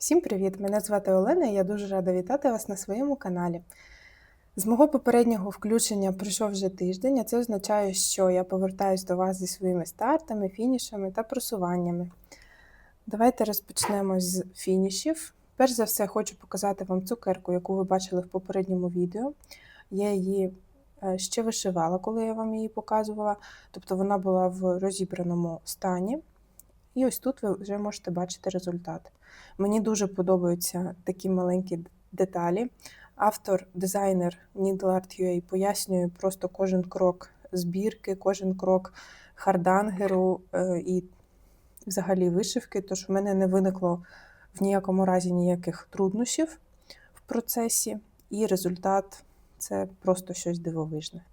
Всім привіт! Мене звати Олена і я дуже рада вітати вас на своєму каналі. З мого попереднього включення пройшов вже тиждень, а це означає, що я повертаюсь до вас зі своїми стартами, фінішами та просуваннями. Давайте розпочнемо з фінішів. Перш за все, хочу показати вам цукерку, яку ви бачили в попередньому відео. Я її е, ще вишивала, коли я вам її показувала. Тобто вона була в розібраному стані. І ось тут ви вже можете бачити результат. Мені дуже подобаються такі маленькі деталі. Автор, дизайнер Needle Art UA пояснює просто кожен крок збірки, кожен крок хардангеру е, і взагалі вишивки. Тож в мене не виникло в ніякому разі ніяких труднощів в процесі, і результат це просто щось дивовижне.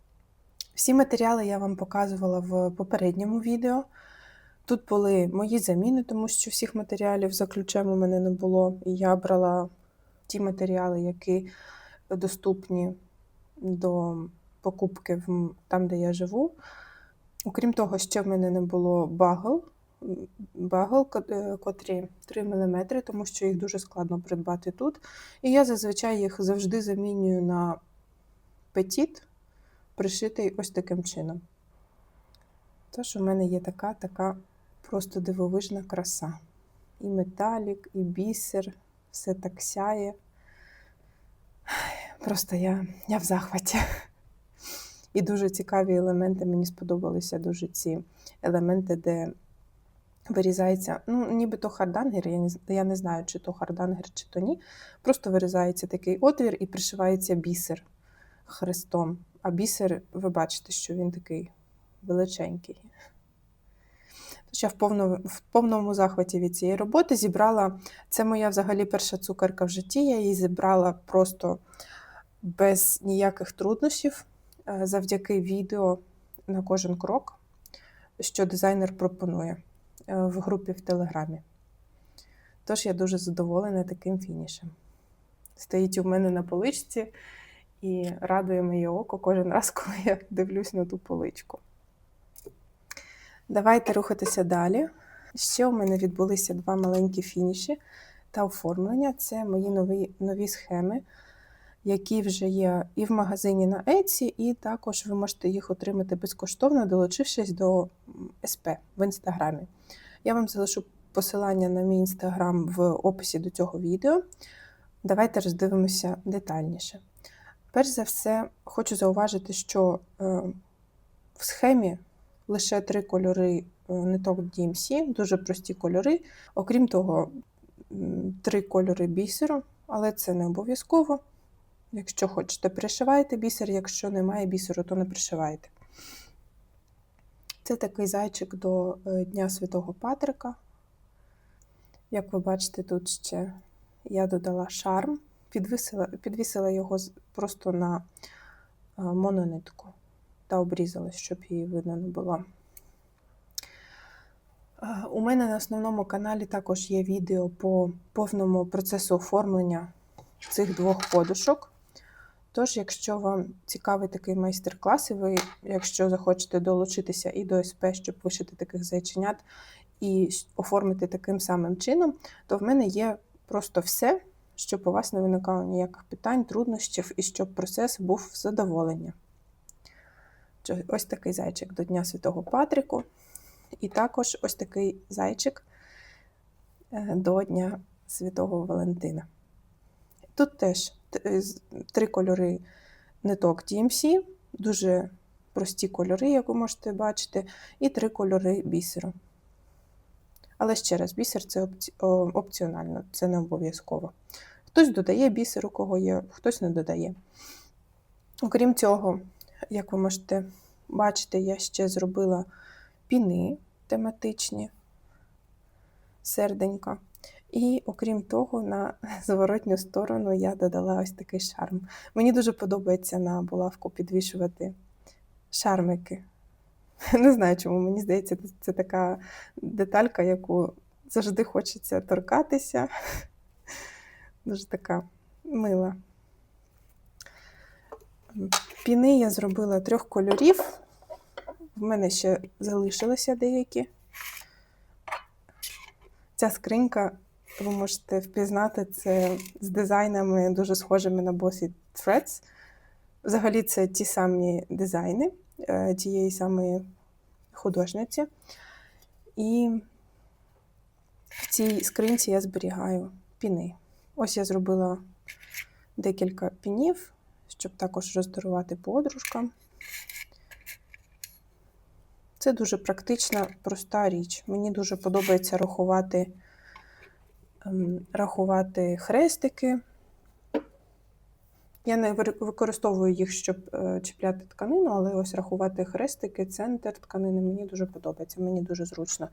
Всі матеріали я вам показувала в попередньому відео. Тут були мої заміни, тому що всіх матеріалів за ключем у мене не було. І я брала ті матеріали, які доступні до покупки там, де я живу. Окрім того, ще в мене не було багл, багл, е, котрі 3 мм, тому що їх дуже складно придбати тут. І я зазвичай їх завжди замінюю на петіт, пришитий ось таким чином. Тож у мене є така така просто дивовижна краса. І металік, і бісер, все так сяє. Просто я, я в захваті. І дуже цікаві елементи. Мені сподобалися дуже ці елементи, де вирізається, ну, нібито хардангер, я не, я не знаю, чи то хардангер, чи то ні. Просто вирізається такий отвір і пришивається бісер хрестом. А бісер, ви бачите, що він такий величенький. Тож я в повному, в повному захваті від цієї роботи зібрала. Це моя взагалі перша цукерка в житті. Я її зібрала просто без ніяких труднощів е, завдяки відео на кожен крок, що дизайнер пропонує е, в групі в Телеграмі. Тож я дуже задоволена таким фінішем. Стоїть у мене на поличці і радує моє око кожен раз, коли я дивлюсь на ту поличку. Давайте рухатися далі. Ще у мене відбулися два маленькі фініші та оформлення. Це мої нові, нові схеми, які вже є і в магазині на Etsy, і також ви можете їх отримати безкоштовно, долучившись до СП в інстаграмі. Я вам залишу посилання на мій інстаграм в описі до цього відео. Давайте роздивимося детальніше. Перш за все, хочу зауважити, що е, в схемі лише три кольори е, ниток DMC, дуже прості кольори. Окрім того, три кольори бісеру, але це не обов'язково. Якщо хочете, пришивайте бісер, якщо немає бісеру, то не пришивайте. Це такий зайчик до е, Дня Святого Патрика. Як ви бачите, тут ще я додала шарм, підвісила, підвісила його просто на е, мононитку та обрізала, щоб її видно не було. Е, У мене на основному каналі також є відео по повному процесу оформлення цих двох подушок. Тож, якщо вам цікавий такий майстер-клас, і ви, якщо захочете долучитися і до СП, щоб вишити таких зайченят і оформити таким самим чином, то в мене є просто все, щоб у вас не виникало ніяких питань, труднощів і щоб процес був задоволення. Ось такий зайчик до Дня Святого Патріку. І також ось такий зайчик е, до Дня Святого Валентина. Тут теж три кольори ниток DMC, дуже прості кольори, як ви можете бачити, і три кольори бісеру. Але ще раз, бісер це опціонально, це не обов'язково. Хтось додає бісер, у кого є, хтось не додає. Окрім цього, як ви можете бачити, я ще зробила піни тематичні, серденька. І окрім того, на зворотню сторону я додала ось такий шарм. Мені дуже подобається на булавку підвішувати шармики. Не знаю, чому мені здається, це- така деталька, яку завжди хочеться торкатися. Дуже така мила. Піни я зробила трьох кольорів. В мене ще залишилися деякі. Ця скринька ви можете впізнати це з дизайнами дуже схожими на Bossy Threads. Взагалі, це ті самі дизайни е, тієї самої художниці. І в цій скринці я зберігаю піни. Ось я зробила декілька пінів, щоб також роздарувати подружкам. Це дуже практична, проста річ. Мені дуже подобається рахувати, ем, рахувати хрестики. Я не використовую їх, щоб е, чіпляти тканину, але ось рахувати хрестики, центр тканини мені дуже подобається, мені дуже зручно.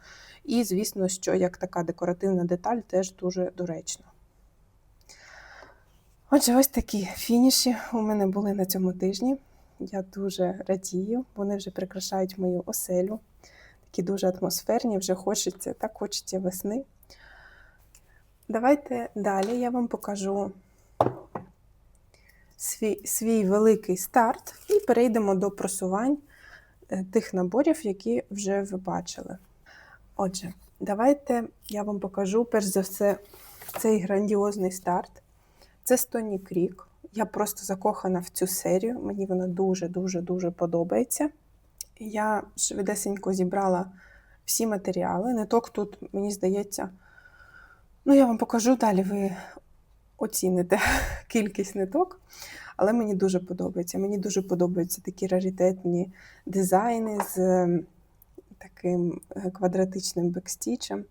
І, звісно, що як така декоративна деталь теж дуже доречно. Отже, ось такі фініші у мене були на цьому тижні. Я дуже радію, вони вже прикрашають мою оселю. Такі дуже атмосферні, вже хочеться, так хочеться весни. Давайте далі я вам покажу свій, свій великий старт і перейдемо до просувань е, тих наборів, які вже ви бачили. Отже, давайте я вам покажу перш за все цей грандіозний старт. Це Стоні Крік. Я просто закохана в цю серію. Мені вона дуже-дуже-дуже подобається. Я швидесенько зібрала всі матеріали. Ниток тут, мені здається, ну я вам покажу далі, ви оціните кількість ниток. Але мені дуже подобається. Мені дуже подобаються такі раритетні дизайни з ем, таким е, квадратичним бекстічем.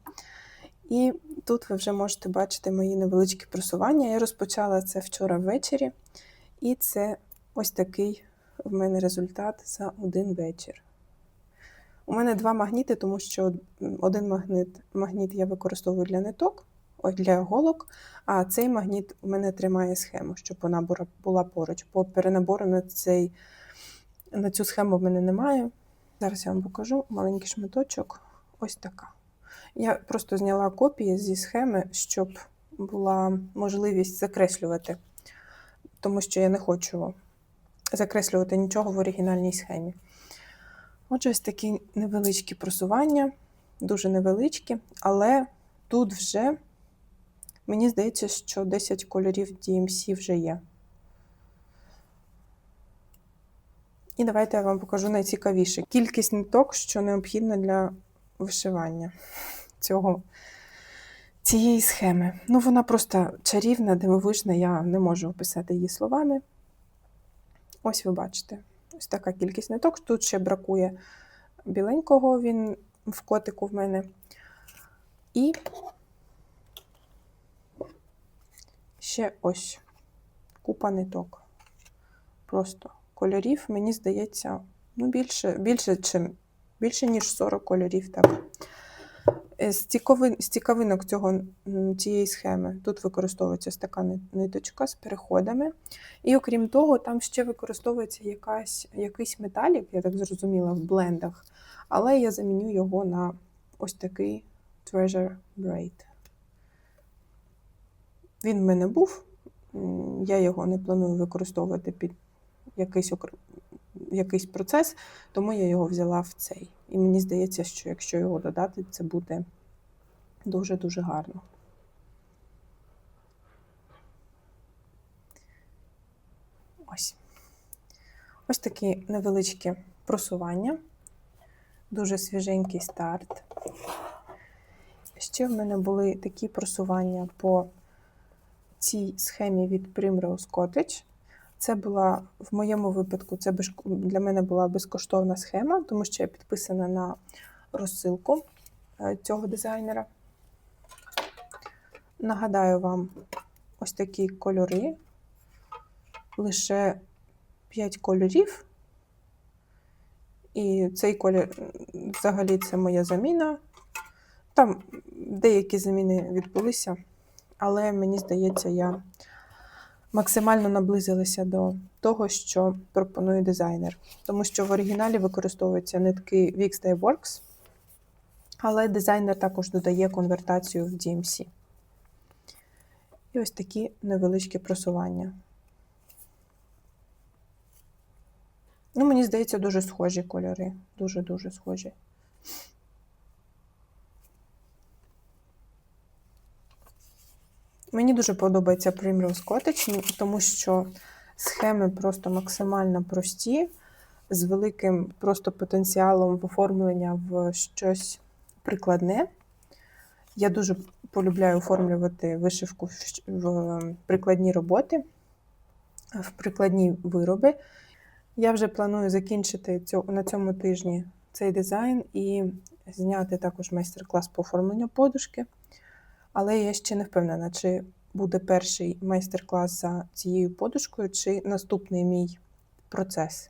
І тут ви вже можете бачити мої невеличкі просування. Я розпочала це вчора ввечері, і це ось такий в мене результат за один вечір. У мене два магніти, тому що один магніт, магніт я використовую для ниток, для голок, а цей магніт у мене тримає схему, щоб вона була поруч. По перенабору на, цей, на цю схему в мене немає. Зараз я вам покажу маленький шматочок. Ось така. Я просто зняла копії зі схеми, щоб була можливість закреслювати, тому що я не хочу закреслювати нічого в оригінальній схемі. Отже, ось такі невеличкі просування, дуже невеличкі, але тут вже мені здається, що 10 кольорів DMC вже є. І давайте я вам покажу найцікавіше. Кількість ниток, що необхідна для вишивання цього, цієї схеми. Ну, вона просто чарівна, дивовижна, я не можу описати її словами. Ось ви бачите, ось така кількість ниток. Тут ще бракує біленького, він в котику в мене. І ще ось купа ниток. Просто кольорів, мені здається, ну, більше, більше, чим, більше ніж 40 кольорів. Так. Е, З, з цікавинок цього, цієї схеми тут використовується така ниточка з переходами. І окрім того, там ще використовується якась, якийсь металік, я так зрозуміла, в блендах. Але я заміню його на ось такий Treasure Braid. Він в мене був, я його не планую використовувати під якийсь, якийсь процес, тому я його взяла в цей. І мені здається, що якщо його додати, це буде дуже-дуже гарно. Ось. Ось такі невеличкі просування. Дуже свіженький старт. Ще в мене були такі просування по цій схемі від Primrose Cottage. Це була в моєму випадку, це для мене була безкоштовна схема, тому що я підписана на розсилку е, цього дизайнера. Нагадаю вам ось такі кольори. Лише 5 кольорів. І цей колір взагалі це моя заміна. Там деякі заміни відбулися, але мені здається, я максимально наблизилася до того, що пропонує дизайнер. Тому що в оригіналі використовуються нитки Wix Dye Works, але дизайнер також додає конвертацію в DMC. І ось такі невеличкі просування. Ну, мені здається, дуже схожі кольори. Дуже-дуже схожі. Мені дуже подобається Primrose Cottage, тому що схеми просто максимально прості, з великим просто потенціалом оформлення в щось прикладне. Я дуже полюбляю оформлювати вишивку в прикладні роботи, в прикладні вироби. Я вже планую закінчити на цьому тижні цей дизайн і зняти також майстер-клас по оформленню подушки. Але я ще не впевнена, чи буде перший майстер-клас за цією подушкою, чи наступний мій процес.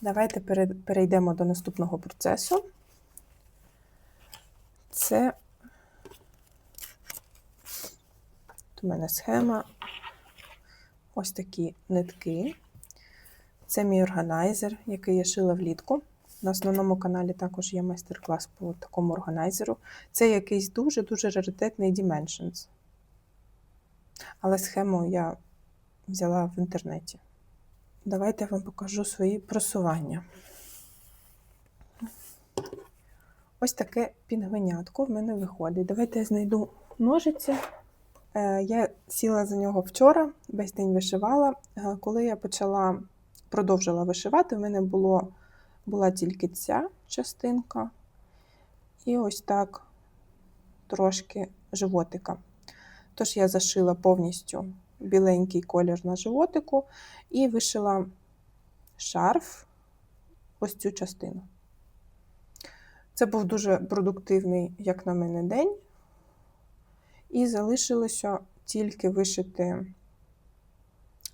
Давайте перейдемо до наступного процесу. Це у мене схема. Ось такі нитки. Це мій органайзер, який я шила влітку. На основному каналі також є майстер-клас по такому органайзеру. Це якийсь дуже-дуже раритетний Dimensions. Але схему я взяла в інтернеті. Давайте я вам покажу свої просування. Ось таке пінгвинятко в мене виходить. Давайте я знайду ножиці. Е, Я сіла за нього вчора, весь день вишивала. Е, Коли я почала продовжила вишивати, в мене було, була тільки ця частинка, і ось так трошки животика. Тож я зашила повністю біленький колір на животику і вишила шарф ось цю частину. Це був дуже продуктивний, як на мене, день. І залишилося тільки вишити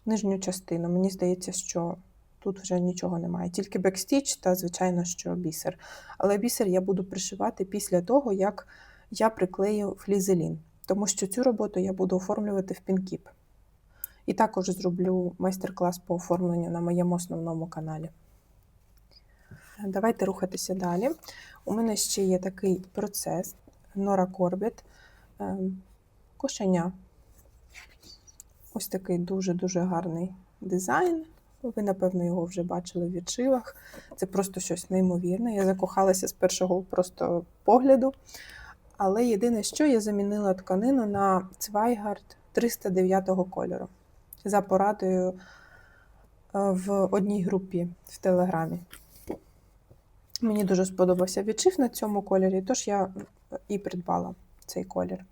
нижню частину. Мені здається, що тут вже нічого немає. Тільки бекстіч та, звичайно, що бісер. Але бісер я буду пришивати після того, як я приклею флізелін. Тому що цю роботу я буду оформлювати в пінкіп. І також зроблю майстер-клас по оформленню на моєму основному каналі. Давайте рухатися далі. У мене ще є такий процес Нора Корбет. Ем, Кошеня. Ось такий дуже-дуже гарний дизайн. Ви, напевно, його вже бачили в відшивах. Це просто щось неймовірне. Я закохалася з першого просто погляду. Але єдине, що я замінила тканину на Цвайгард 309 кольору за порадою е, в одній групі в Телеграмі. Мені дуже сподобався відшив на цьому кольорі, тож я і придбала цей колір.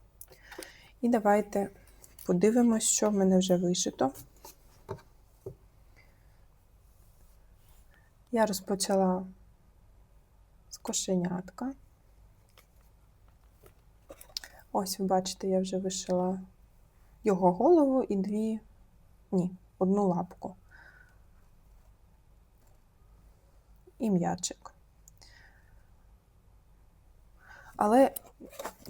І давайте подивимось, що в мене вже вишито. Я розпочала з кошенятка. Ось, ви бачите, я вже вишила його голову і дві, ні, одну лапку. І м'ячик. Але,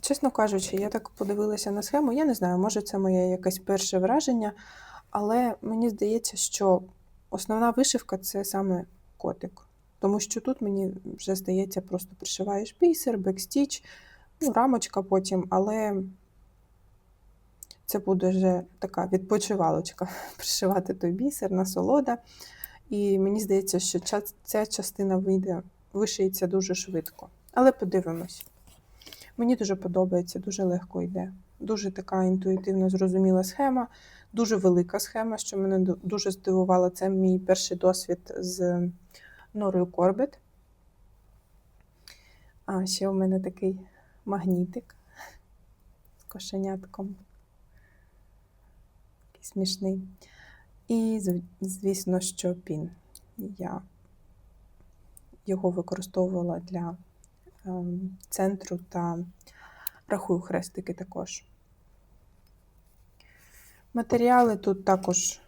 чесно кажучи, я так подивилася на схему, я не знаю, може це моє якесь перше враження, але мені здається, що основна вишивка це саме котик. Тому що тут мені вже здається, просто пришиваєш бісер, бекстіч, ну, рамочка потім, але це буде вже така відпочивалочка пришивати той бісер, насолода. І мені здається, що ця частина вийде, вишиється дуже швидко. Але подивимось. Мені дуже подобається, дуже легко йде. Дуже така інтуїтивно зрозуміла схема, дуже велика схема, що мене дуже здивувало. Це мій перший досвід з норою Корбет. А ще у мене такий магнітик з кошенятком. Такий смішний. І, звісно, що пін. Я його використовувала для ем, центру та рахую хрестики також. Матеріали тут також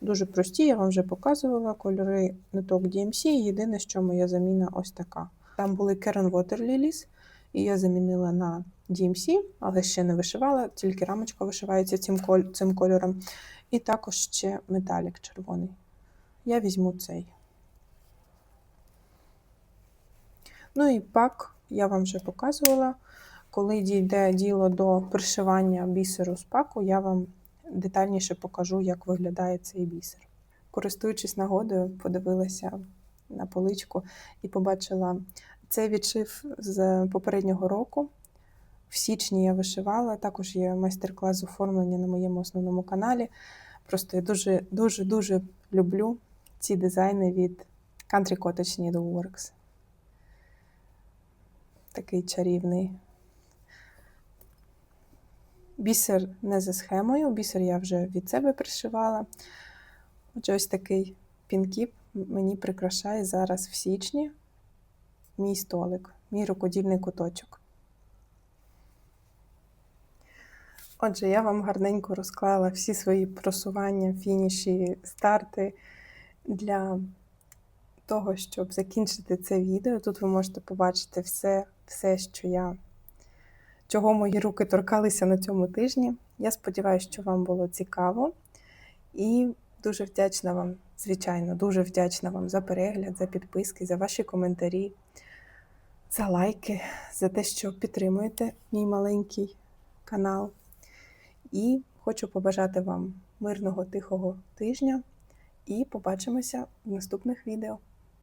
дуже прості, я вам вже показувала кольори ниток DMC. Єдине, що моя заміна ось така. Там були Karen Water Lilies, і я замінила на DMC, але ще не вишивала, тільки рамочка вишивається цим, коль- цим кольором. І також ще металік червоний. Я візьму цей. Ну і пак я вам вже показувала. Коли дійде діло до пришивання бісеру з паку, я вам детальніше покажу, як виглядає цей бісер. Користуючись нагодою, подивилася на поличку і побачила цей відшив з попереднього року. В січні я вишивала, також є майстер-клас оформлення на моєму основному каналі. Просто я дуже, дуже, дуже люблю ці дизайни від Country Cottage Needleworks. Такий чарівний. Бісер не за схемою, бісер я вже від себе пришивала. Отже, ось такий пінкіп мені прикрашає зараз в січні мій столик, мій рукодільний куточок. Отже, я вам гарненько розклала всі свої просування, фініші, старти для того, щоб закінчити це відео. Тут ви можете побачити все, все що я, чого мої руки торкалися на цьому тижні. Я сподіваюся, що вам було цікаво. І дуже вдячна вам, звичайно, дуже вдячна вам за перегляд, за підписки, за ваші коментарі, за лайки, за те, що підтримуєте мій маленький канал. І хочу побажати вам мирного, тихого тижня і побачимося в наступних відео.